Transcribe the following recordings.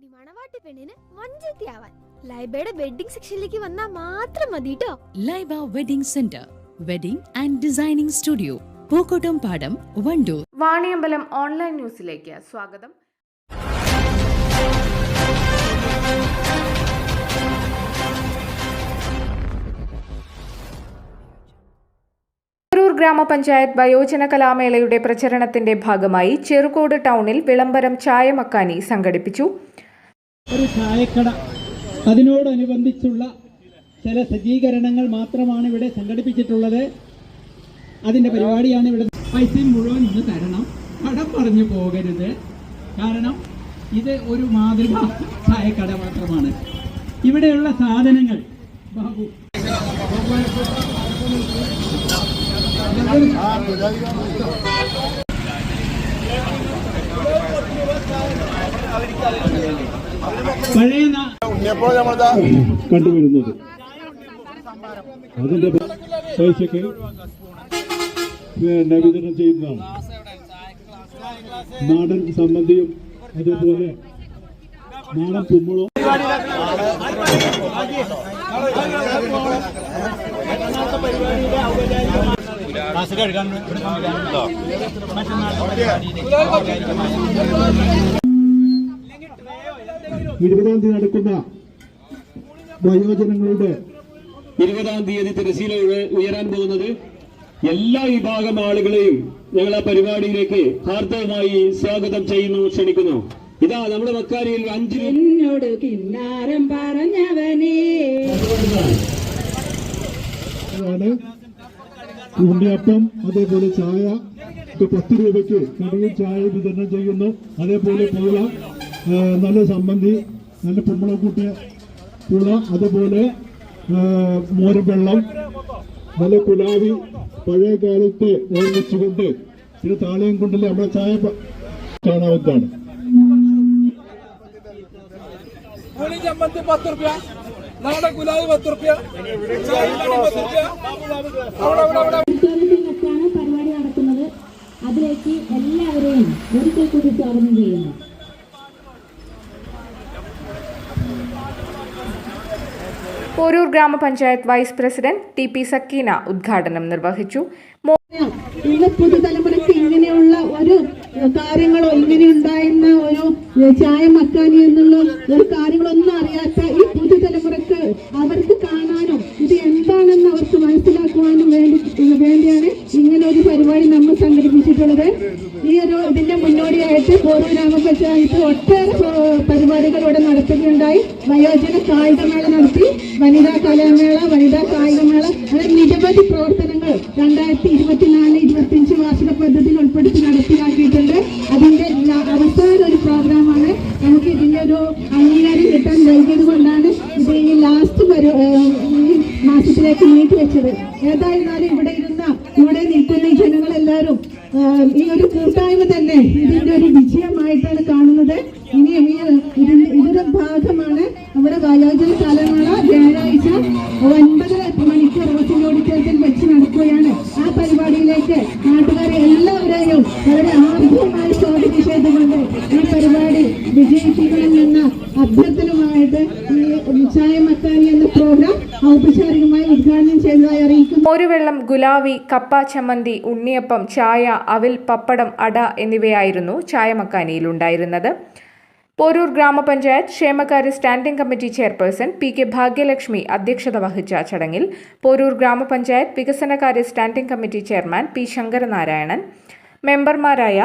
ഇനി മണവാട്ടി പെണ്ണിന് വഞ്ചത്തിയാവാൻ ലൈബയുടെ വെഡിങ് സെക്ഷനിലേക്ക് വന്നാൽ മാത്രം മതി കേട്ടോ Laiba wedding centre wedding and designing studio Pookkottumpadam Wandoor. Vaniyambalam online ന്യൂസിലേക്ക് സ്വാഗതം. ൂർ ഗ്രാമപഞ്ചായത്ത് വയോജന കലാമേളയുടെ പ്രചരണത്തിന്റെ ഭാഗമായി ചെറുകോട് ടൗണിൽ വിളംബരം ചായമക്കാനി സംഘടിപ്പിച്ചു. ഒരു ചായക്കട അതിനോടനുബന്ധിച്ചുള്ള ചില സജ്ജീകരണങ്ങൾ മാത്രമാണ് ഇവിടെ സംഘടിപ്പിച്ചിട്ടുള്ളത്. അതിന്റെ പരിപാടിയാണ് ഇവിടെ പൈസ മുഴുവൻ ഇന്ന് തരണം. കടം പറഞ്ഞു പോകരുത്. കാരണം ഇത് ഒരു മാതൃക ചായക്കട മാത്രമാണ്. ഇവിടെയുള്ള സാധനങ്ങൾ ബാബു. പഴയ കണ്ടുവരുന്നത്. അതിന്റെ പൈസക്ക് പിന്നെ വിതരണം ചെയ്യുന്നതാണ്. നാടൻ സംബന്ധിയും അതേപോലെ നാടൻ കുമ്പളവും ഇരുപതാം തീയതി നടക്കുന്ന വയോജനങ്ങളുടെ ഇരുപതാം തീയതി തിരശീല ഉയ- ഉയരാൻ പോകുന്നത്. എല്ലാ വിഭാഗം ആളുകളെയും ഞങ്ങൾ ആ പരിപാടിയിലേക്ക് ഹാർദവമായി സ്വാഗതം ചെയ്യുന്നു ക്ഷണിക്കുന്നു. ഇതാ നമ്മുടെ മക്കാരിയിൽ അഞ്ചു എന്നോട് കിന്നാരം പറഞ്ഞവനെ. ഉണ്ണിയപ്പം അതേപോലെ ചായ. പത്ത് രൂപയ്ക്ക് കടയിൽ ചായ വിതരണം ചെയ്യുന്നു. അതേപോലെ പൂള. ആ, നല്ല ചമ്മന്തി നല്ല കുമ്പളക്കൂട്ട് പൂള അതേപോലെ അതുപോലെ മോരും വെള്ളം നല്ല കുലാവി പഴയ കാലത്ത് ഓർമ്മിച്ചുകൊണ്ട് പിന്നെ താളയും കൊണ്ടല്ലേ നമ്മളെ ചായ കാണാവുന്നതാണ്. ചമ്മന്തി പത്ത് റുപ്യ നാടൻ ഗുലാബ് പത്ത് റുപ്യ പരിപാടി നടക്കുന്നത് അതിലേക്ക് എല്ലാവരെയും ഒരിക്കൽ കൂടി സ്വാഗതം ചെയ്യുന്നു. Porur grama panchayat vice president T P Sakkeena ഉദ്ഘാടനം നിർവഹിച്ചു. ഇന്ന് പുതുതലമുറയ്ക്ക് ഇങ്ങനെയുള്ള ഒരു കാര്യങ്ങളോ ഇങ്ങനെ ഉണ്ടായിരുന്ന ഒരു ചായ മക്കാനി എന്നുള്ള ഒരു കാര്യങ്ങളൊന്നും അറിയാത്ത ഈ പുതുതലമുറക്ക് അവർക്ക് കാണാനും ഇത് എന്താണെന്ന് അവർക്ക് മനസ്സിലാക്കുവാനും വേണ്ടി വേണ്ടിയാണ് ഇങ്ങനെ ഒരു പരിപാടി നമ്മൾ സംഘടിപ്പിച്ചിട്ടുള്ളത് ഈ ഒരു ഇതിന്റെ മുന്നോടിയായിട്ട് ഓരോ ഗ്രാമപഞ്ചായത്ത് ഒട്ടേറെ പ്ര- പരിപാടികൾ ഇവിടെ നടത്തുകയുണ്ടായി. വയോജന കായികമേള നടത്തി. വനിതാ കലാമേള വനിതാ കായികമേള അങ്ങനെ നിരവധി പ്രവർത്തനങ്ങൾ രണ്ടായിരത്തി ഇരുപത്തിനാല് ഇരുപത്തിയഞ്ച് വാർഷിക പദ്ധതിയിൽ ഉൾപ്പെടുത്തി നടപ്പിലാക്കിയിട്ടുണ്ട്. അതിന്റെ അവസാന ഒരു പ്രോഗ്രാമാണ്. നമുക്ക് ഇതിന്റെ ഒരു അംഗീകാരം കിട്ടാൻ നൽകിയത് കൊണ്ടാണ് ഇത് ഈ ലാസ്റ്റ് മാസത്തിലേക്ക് നീട്ടി വെച്ചത്. ഏതായിരുന്നാലും ഇവിടെ ഇരുന്ന ഇവിടെ നിൽക്കുന്ന ഈ ജനങ്ങളെല്ലാവരും ആഹ് ഈ ഒരു കൂട്ടായ്മ തന്നെ ഇതിന്റെ ഒരു വിജയമായിട്ടാണ് കാണുന്നത്. ഇനിയും ഈ ഇതിന്റെ ഭാഗമാണ് നമ്മുടെ വയോജന കലമേള. വ്യാഴാഴ്ച ഒൻപത് മണിക്ക് റോസിന്റെ ഓഡിറ്റോറിയത്തിൽ വെച്ച് നടക്കുകയാണ്. ആ പരിപാടിയിലേക്ക് നാട്ടുകാരെ എല്ലാവരെയും വളരെ ആർദ്രമായി സ്വാഗതം ചെയ്തുകൊണ്ട് ഈ പരിപാടി വിജയിപ്പിക്കണമെന്ന അഭ്യർത്ഥനമായിട്ട് ഈ ചായ മക്കാനി എന്ന പ്രോഗ്രാം ഔപചാരികമായി ഉദ്ഘാടനം ചെയ്തതായി അറിയിക്കുന്നു. വെള്ളം ഗുലാവി കപ്പ ചമ്മന്തി ഉണ്ണിയപ്പം ചായ അവിൽ പപ്പടം അട എന്നിവയായിരുന്നു ചായമക്കാനിയിലുണ്ടായിരുന്നത് പോരൂർ ഗ്രാമപഞ്ചായത്ത് ക്ഷേമകാര്യ standing committee chairperson P K Bhagyalakshmi അധ്യക്ഷത വഹിച്ച ചടങ്ങിൽ പോരൂർ ഗ്രാമപഞ്ചായത്ത് വികസനകാര്യ standing committee chairman P Sankaranarayanan മെമ്പർമാരായ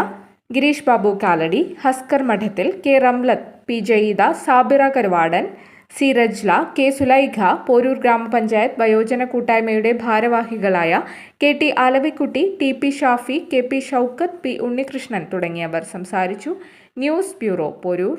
Gireesh Babu Kaladi Haskar Madathil K Ramlath P Jayeeda Sabira Karuvadan C Rajla K Sulaikha Poroor grama panchayat വയോജന കൂട്ടായ്മയുടെ ഭാരവാഹികളായ K T Alavikutty T P Shafi K P Shoukath P Unnikrishnan തുടങ്ങിയവർ സംസാരിച്ചു. News bureau Poroor.